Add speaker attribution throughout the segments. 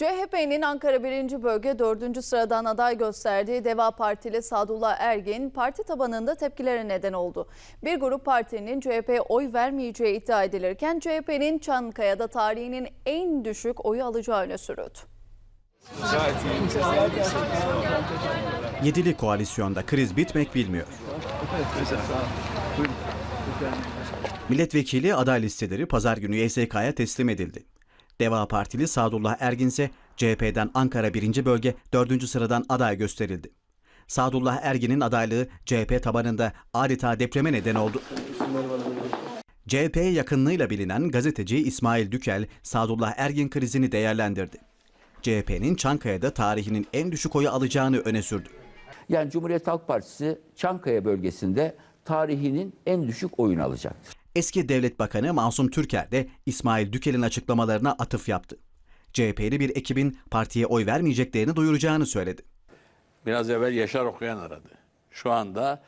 Speaker 1: CHP'nin Ankara 1. Bölge 4. sıradan aday gösterdiği Deva Partili Sadullah Ergin parti tabanında tepkilere neden oldu. Bir grup partinin CHP'ye oy vermeyeceği iddia edilirken CHP'nin Çankaya'da tarihinin en düşük oyu alacağı öne sürüldü.
Speaker 2: Yedili koalisyonda kriz bitmek bilmiyor. Milletvekili aday listeleri pazar günü YSK'ya teslim edildi. Deva Partili Sadullah Ergin ise CHP'den Ankara 1. Bölge 4. sıradan aday gösterildi. Sadullah Ergin'in adaylığı CHP tabanında adeta depreme neden oldu. CHP'ye yakınlığıyla bilinen gazeteci İsmail Dükel, Sadullah Ergin krizini değerlendirdi. CHP'nin Çankaya'da tarihinin en düşük oyu alacağını öne sürdü.
Speaker 3: Yani Cumhuriyet Halk Partisi Çankaya bölgesinde tarihinin en düşük oyunu alacaktır.
Speaker 2: Eski Devlet Bakanı Masum Türker de İsmail Dükel'in açıklamalarına atıf yaptı. CHP'li bir ekibin partiye oy vermeyeceklerini duyuracağını söyledi.
Speaker 4: Biraz evvel Yaşar Okuyan aradı. Şu anda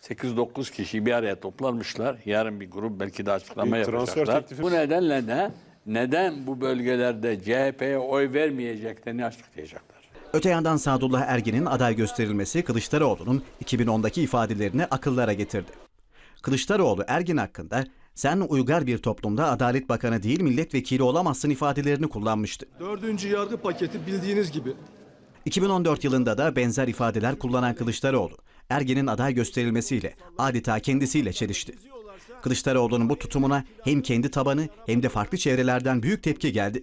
Speaker 4: 8-9 kişi bir araya toplanmışlar. Yarın bir grup belki de açıklama
Speaker 5: Bir
Speaker 4: yapacaklar.
Speaker 5: teklifi-
Speaker 4: Bu nedenle de neden bu bölgelerde CHP'ye oy vermeyeceklerini açıklayacaklar.
Speaker 2: Öte yandan Sadullah Ergin'in aday gösterilmesi Kılıçdaroğlu'nun 2010'daki ifadelerini akıllara getirdi. Kılıçdaroğlu Ergin hakkında sen uygar bir toplumda Adalet Bakanı değil milletvekili olamazsın ifadelerini kullanmıştı.
Speaker 5: Dördüncü yargı paketi bildiğiniz gibi
Speaker 2: 2014 yılında da benzer ifadeler kullanan Kılıçdaroğlu, Ergin'in aday gösterilmesiyle adeta kendisiyle çelişti. Kılıçdaroğlu'nun bu tutumuna hem kendi tabanı hem de farklı çevrelerden büyük tepki geldi.